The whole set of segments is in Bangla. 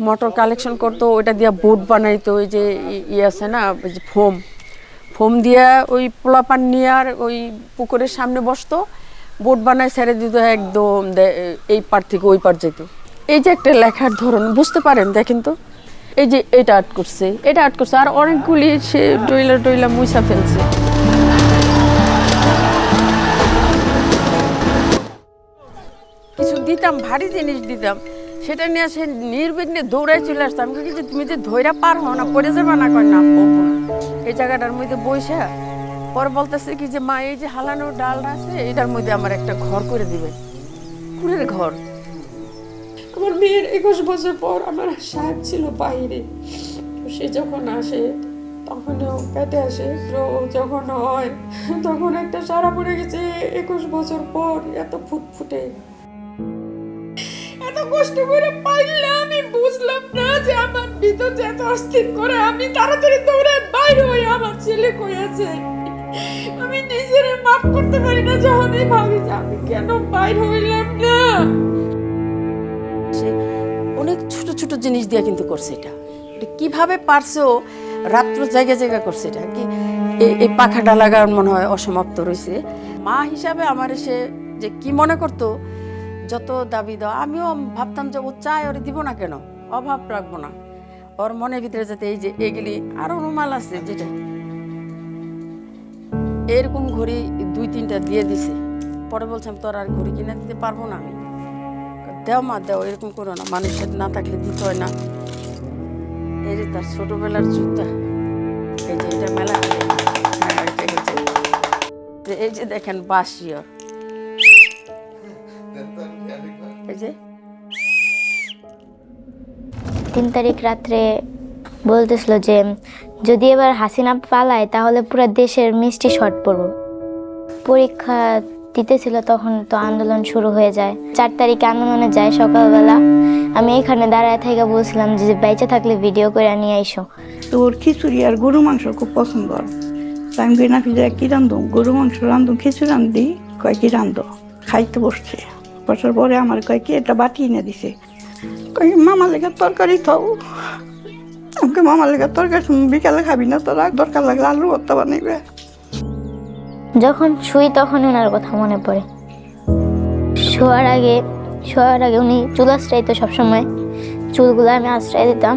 মোটর কালেকশন করতো, ওইটা দিয়ে বোট বানাইতো, ওই যে ই- আছে না, ওই যে ফোম। ফোম দিয়া ওই পোলাপান নিয়ে আর ওই পুকুরের সামনে বসতো, বোট বানায় ছেড়ে দিত একদম এই পার থেকে ওই পার যেত। এই যে একটা লেখার ধরন, বুঝতে পারেন, দেখেন তো? এই যে এটা আর্ট করছে, এটা আর্ট করছে, আর অনেকগুলি সে ডইলা ডইলা মুইসা ফেলছে। কিছু দিতাম, ভারী জিনিস দিতাম সেটা নিয়ে সে নির্বিঘ্নে দৌড়ায় চলে আসতাম আমি তুমি যে ধৈরা পার হও না, পড়ে যাবে না কয়? না এই জায়গাটার মধ্যে বসে পরে বলতেছে কি যে, মা, এই যে হালানো ডাল আছে, এটার মধ্যে আমার একটা ঘর করে দিবে। কুড়ের ঘর? আমার মেয়ের একুশ বছর পর আমার সাহেব ছিল বাইরে। সে যখন আসে তখন পেটে আসে যখন হয়, তখন একটা সারা পড়ে গেছে একুশ বছর পর, এত ফুটফুটে। এত কষ্ট করে পাইলে আমি বুঝলাম না যে আমার ভিতর যে এত অস্থির করে আমি তাড়াতাড়ি দৌড়ে বাইরে হয়ে আমার ছেলে কই আছে? আমি নিজের মাফ করতে পারি না যখনই ভাবি যে আমি কেন বাইরে হইলাম না? অনেক ছোট ছোট জিনিস দিয়ে কিন্তু করছে এটা। কীভাবে পারছে ও রাত্র জায়গা জায়গা করছে এটা? কি এই- এই পাখাটা লাগার মনে হয় অসমাপ্ত রয়েছে মা হিসাবে আমার সে যে কি মনে করতো যত দাবি দাও আমিও ভাবতাম যে ও চায়, ওরে দিব না কেন? অভাব রাখব না। ওর মনের ভিতরে যাতে এই যে এগুলি আরও রুমাল আছে যেটা, এরকম ঘড়ি দুই তিনটা দিয়ে দিছে। পরে বলছিলাম তোর আর ঘড়ি কিনে দিতে পারব না আমি। দেও মা, দেও, এরকম করো না। মানুষের না থাকলে দিতে হয় না। এই যে তার ছোটবেলার জুতা, এই যে এটা মেলা এই যে দেখেন বাসিয়র যে। তিন তারিখ রাত্রে বলতেছিল যে, যদি এবার হাসিনা পালায়, তাহলে পুরো দেশের মিষ্টি শর্ট পড়ব পরীক্ষা দিতেছিল তখন তো আন্দোলন শুরু হয়ে যায়। চার তারিখে আন্দোলনে যায় সকালবেলা। আমি এখানে দাঁড়ায় থেকে বলছিলাম যে বেঁচে থাকলে ভিডিও করে নিয়ে আইসো। তো ওর খিচুড়ি আর গরু মাংস খুব পছন্দ। আমি নাকি যে কি রান্ধো গরু মাংস রান্ধো খিচুড়ি রান্ধি? কয়, কি রান্ধো? খাইতে বসছে। বসার পরে আমার কয় কি এটা বাটি এনে দিছে। কই মামা লেগে তরকারি থাও আমাকে মামা লেগে তরকারি বিকালে খাবি না তোরা, দরকার লাগলে আলু ভর্তা বানাইবে। যখন শুই তখন ওনার কথা মনে পড়ে। শোয়ার আগে শোয়ার আগে উনি চুল আশ্রাইতো সবসময়। চুলগুলো আমি আশ্রয় দিতাম।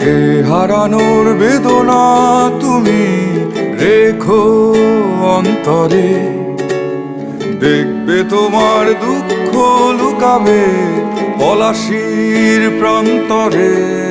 এ হারানোর বেদনা তুমি রেখো অন্তরে। দেখবে তোমার দুঃখ লুকাবে পলাশির প্রান্তরে।